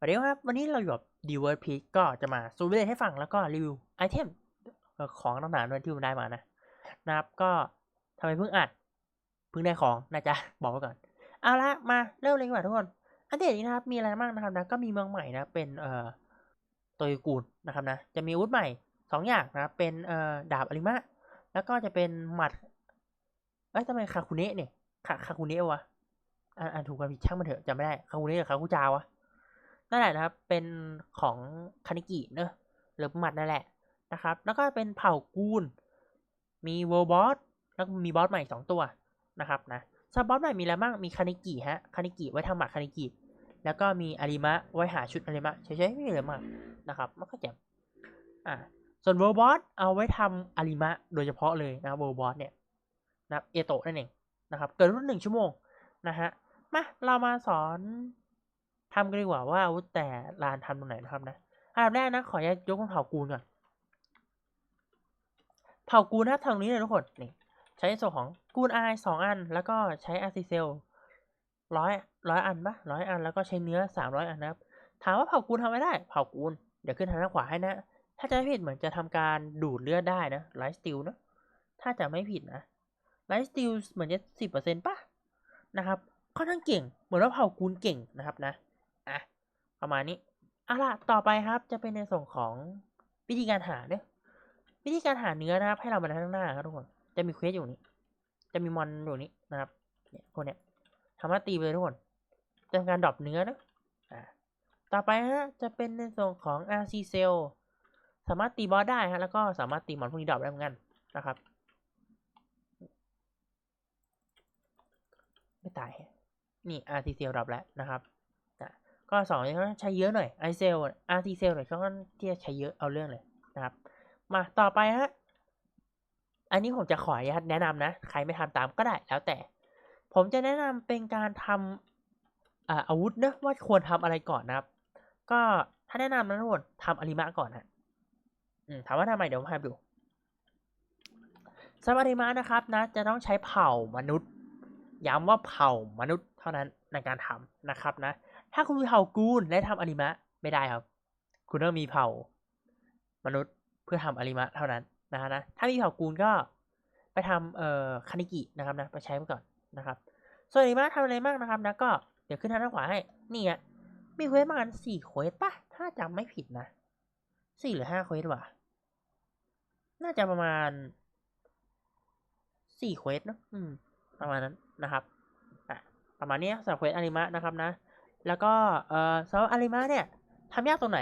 สวัสดีครับ วันนี้เราอยู่กับดีเวิร์ดพีก็จะมาซูมเดให้ฟังแล้วก็รีวิวไอเทมของต่างๆด้วยที่ผมได้มานะนะครับก็ทำไมเพิ่งอัดเพิ่งได้ของนะจ๊ะบอกไว้ก่อน เอาละมาเริ่มเลยดีกว่าทุกคนอันเดตนี้นะครับมีอะไรบ้างนะครับนะก็มีเมืองใหม่นะเป็นเอ่อโตยกูลนะครับนะจะมีอาวุธใหม่สองอย่างนะเป็นเอ่อดาบอริมะแล้วก็จะเป็นหมัดเอ้ยทำไมคาคุเนะเนี่ยคาคาคุเนะวะอ่านอ่านถูกกันผิดช่างมันเถอะจำไม่ได้คาคุเนะกับคาคุจาวะ นั่นแหละนะครับ เป็นของคานิกิเนอะหรือหมัดนั่นแหละนะครับ แล้วก็เป็นเผ่ากูลมีเวลบอสแล้วมีบอสใหม่สองตัวนะครับนะซับบอสใหม่มีอะไรบ้างมีคานิกิฮะคานิกิไว้ทำหมัดคานิกิแล้วก็มีอาริมะไว้หาชุดอาริมะเฉยๆไม่มีอะไรมากนะครับมันก็จ่มอ่าส่วนเวลบอสเอาไว้ทำอาริมะโดยเฉพาะเลยนะเวลบอสเนี่ยนะเอโตะนั่นเองนะครับ เกิดรุ่นหนึ่งชั่วโมงนะฮะมาเรามาสอน ทำกันดีกว่าว่าอาวุธแต่ลานทำตรงไหนนะครับนะอันดับแรกนะขออนุญาตยกเป็นเผ่ากูลก่อนเผ่ากูลนะทางนี้เลยทุกคนนี่ใช้ส่วนของกูลไอสองอัน แล้วก็ใช้อาร์ซิเซลร้อยร้อยอันปะร้อยอันแล้วก็ใช้เนื้อสามร้อยอันนะครับถามว่าเผ่ากูลทำไม่ได้ เผ่ากูลเดี๋ยวขึ้นทางด้านขวาให้นะ ถ้าจะไม่ผิดเหมือนจะทำการดูดเลือดได้นะไลฟ์สติลนะถ้าจะไม่ผิดนะไลฟ์สติลเหมือนจะสิบเปอร์เซ็นต์ปะนะครับค่อนข้างเก่ง เหมือนว่าเผ่ากูลเก่งนะครับนะ ประมาณนี้เอาล่ะต่อไปครับจะเป็นในส่วนของวิธีการหาเนี่ยวิธีการหาเนื้อนะครับ ให้เรามาข้างหน้าครับทุกคนจะมีเควสอยู่นี้ จะมีมอนอยู่นี้นะครับเนี่ยพวกเนี้ยทำหน้าตีไปเลยทุกคนจะทำการดรอปเนื้อนะอ่าต่อไปฮะจะเป็นในส่วนของ RC Cell สามารถตีบอสได้ฮะแล้วก็สามารถตีมอนพวกนี้ดรอปได้เหมือนกันนะครับ ไม่ตายนี่ RC Cell ดรอปแล้วนะครับ ก็สองนี้ใช้เยอะหน่อย i c e l RC Cell หน่อยค่อนข้างที่จะใช้เยอะเอาเรื่องเลยนะครับ มาต่อไปฮะอันนี้ผมจะขออนุญาตแนะนำนะ ใครไม่ทำตามก็ได้แล้วแต่ ผมจะแนะนำเป็นการทำอาอาวุธนะว่าควรทำอะไรก่อนนะครับ ก็ถ้าแนะนำนะทุกคนทำอาริมะก่อนฮะถามว่าทำไมเดี๋ยวผมพาไปดูสำหรับอาริมะนะครับนะ จะต้องใช้เผ่ามนุษย์ ย้ำว่าเผ่ามนุษย์เท่านั้นในการทำนะครับนะ ถ้าคุณมีเผ่ากูลและทำอาริมะไม่ได้ครับ คุณต้องมีเผ่ามนุษย์เพื่อทำอาริมะเท่านั้นนะฮะนะถ้ามีเผ่ากูลก็ไปทำเอ่อคานิกินะครับนะไปใช้ไปก่อนนะครับ ส่วนอาริมะทำอะไรบ้างนะครับนะก็เดี๋ยวขึ้นทางด้านขวาให้นี่อะมีเควสประมาณสี่เควสป่ะถ้าจำไม่ผิดนะสี่หรือห้าเควสว่ะน่าจะประมาณสี่เควสเนอะอืม ประมาณนั้นนะครับ อะ ประมาณนี้สำหรับเควสอาริมะนะครับนะ แล้วก็เอ่อสำหรับอาริมะเนี่ยทำยากตรงไหน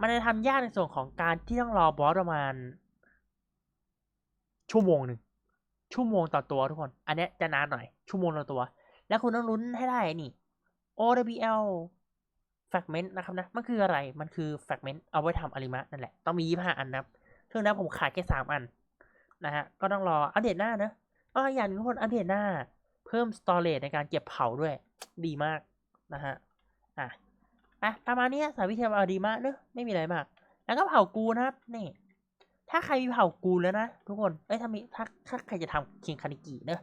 มันจะทำยากในส่วนของการที่ต้องรอบอสประมาณ ชั่วโมงหนึ่งชั่วโมงต่อตัวทุกคน อันนี้จะนานหน่อย ชั่วโมงต่อตัว แล้วคุณต้องลุ้นให้ได้นี่ OWL fragment นะครับนะ มันคืออะไร มันคือ fragment เอาไว้ทำอาริมะนั่นแหละ ต้องมียี่ห้าอันนะครับซึ่งนะผมขาดแค่สามอันนะฮะ ก็ต้องรออัปเดตหน้านะอ๋ออย่างนึงทุกคนอัปเดตหน้า เพิ่ม storage ในการเก็บเผาด้วย ดีมาก นะฮะ อะ อะ ประมาณนี้สายวิทยาอาริมะเนอะไม่มีอะไรมาก แล้วก็เผากูนะครับ นี่ ถ้าใครมีเผากูแล้วนะ ทุกคน เอ้ย ถ้ามี ถ้า ถ้าใครจะทำคิงคานิกิเนอะ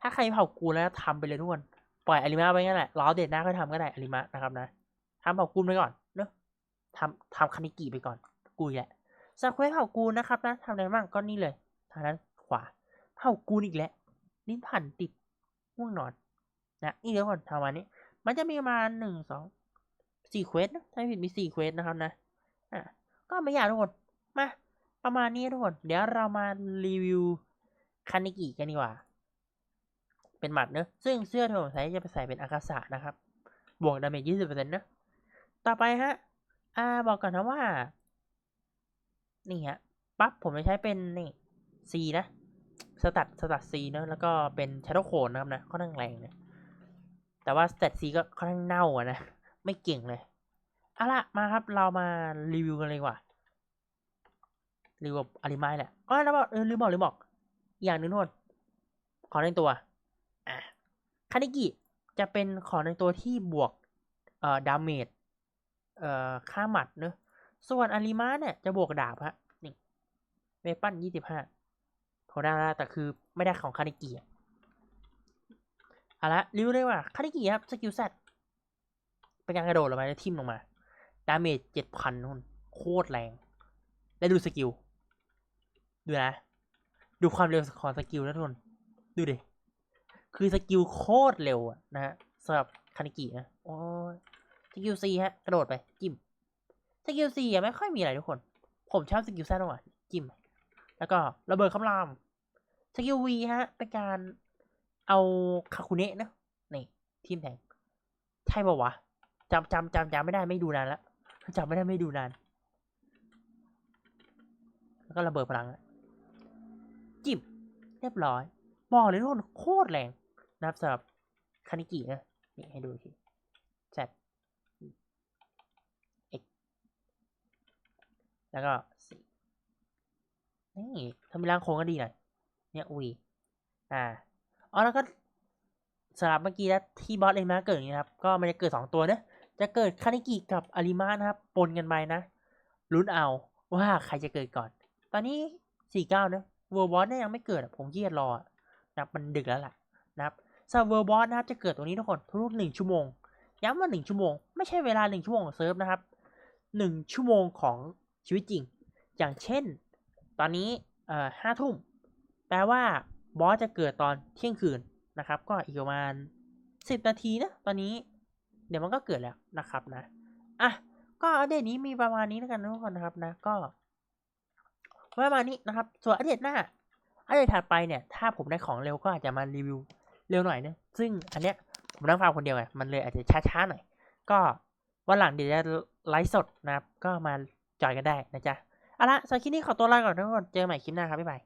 ถ้าใครมีเผากูแล้วทำไปเลยทุกคน ปล่อยอาริมะไปงั้นแหละรออัปเดหน้าค่อยทำก็ได้อาริมะนะครับนะทำเผากูไปก่อนเนอะทำทำคานิกิไปก่อน กูแหละสักเควสเผากูนะครับนะทำอะไรบ้างก็นี่เลย ทางด้านขวา เผากูอีกแล้วลิ้นพันติดง่วงนอน นะ นี่เดี๋ยวก่อนทำวันนี้ มันจะมีประมาณหนึ่งสองสี่เควสถ้าผิดมีสี่เควสนะครับนะอะก็ไม่ยากทุกคนมาประมาณนี้ทุกคน เดี๋ยวเรามารีวิวคานิกิกันดีกว่า เป็นหมัดเนอะซึ่งเสื้อที่ผมใส่จะไปใส่เป็นอากาศะนะครับ บวกดาเมจยี่สิบเปอร์เซ็นต์นะ ต่อไปฮะ อ่า บอกก่อนนะว่า นี่ฮะ ปั๊บ ผมจะใช้เป็นนี่ C นะ สตัด สตัด C เนอะแล้วก็เป็นชาร์โคนนะครับนะ ค่อนข้างแรงเลย แต่ว่าสเตต C ก็ค่อนข้างเน่าอะนะ ไม่เก่งเลยเอาล่ะมาครับเรามารีวิวกันเลยว่ารีวิวอาริมายแหละอ๋อแล้วบอกเออลืมบอกลืมบอก อย่างหนึ่งทุกคนขอในตัวอะคานิกิจะเป็นของในตัวที่บวกเอ่อดาเมจเอ่อค่าหมัดเนอะส่วนอาริมาเนี่ยจะบวกดาบฮะนี่เวปันยี่สิบห้าโทได้แล้วแต่คือไม่ได้ของคานิกิอะ เอาละรีวิวเลยว่าคานิกิครับสกิลแซดเป็นการกระโดดลงมาแล้วทิ่มลงมา ดาเมจเจ็ดพันนู่นโคตรแรง และดูสกิล ดูนะ ดูความเร็วของสกิลนะทุกคนดูดิ คือสกิลโคตรเร็วนะฮะสำหรับคานิกินะโอ้สกิลซีฮะ กระโดดไป จิ้ม สกิลซีอะไม่ค่อยมีอะไรทุกคน ผมชอบสกิลแซดมากจิ้ม แล้วก็ระเบิดคำราม สกิลวีฮะ เป็นการ เอาคาคุเนะนะนี่ทีมแทงใช่ป่าวะจำจำจำจำไม่ได้ไม่ดูนานแล้วจำไม่ได้ไม่ดูนาน แล้วก็ระเบิดพลังจิบเรียบร้อย บอกเลยทุกคนโคตรแรงนะครับสำหรับคานิกินะนี่ให้ดูอีกทีแซดเอ็กแล้วก็สี่นี่ทำเป็นร่างโค้งก็ดีหน่อยเนี่ยวีอ่า อ๋อแล้วก็สำหรับเมื่อกี้นะที่บอสเองนะเกิดอย่างนี้นะครับ ก็มันจะเกิดสองตัวนะจะเกิดคานิกิกับอาริมานะครับ ปนกันไปนะลุ้นเอาว่าใครจะเกิดก่อน ตอนนี้สี่เก้านะเวอร์บอสเนี่ยยังไม่เกิดผมเครียดรอนะครับมันดึกแล้วล่ะนะครับสำหรับเวอร์บอสนะครับจะเกิดตรงนี้ทุกคนทุกๆหนึ่งชั่วโมง ย้ำว่าหนึ่งชั่วโมง ไม่ใช่เวลาหนึ่งชั่วโมงของเซิร์ฟนะครับหนึ่งชั่วโมงของชีวิตจริง อย่างเช่น ตอนนี้เอ่อห้าทุ่มแปลว่า บอสจะเกิดตอนเที่ยงคืนนะครับ ก็อีกประมาณสิบนาทีนะตอนนี้ เดี๋ยวมันก็เกิดแล้วนะครับนะอะก็อัปเดตนี้มีประมาณนี้แล้วกันทุกคนนะครับนะก็ประมาณนี้นะครับ ส่วนอัปเดตหน้าอัปเดตถัดไปเนี่ยถ้าผมได้ของเร็วก็อาจจะมารีวิวเร็วหน่อยนึงซึ่งอันเนี้ยผมนั่งฟังคนเดียวไงมันเลยอาจจะช้าๆหน่อย ก็วันหลังเดี๋ยวจะไลฟ์สดนะครับ ก็มาจอยกันได้นะจ๊ะเอาละสำหรับคลิปนี้ขอตัวลาก่อนทุกคนเจอกันใหม่คลิปหน้าครับบ๊ายบาย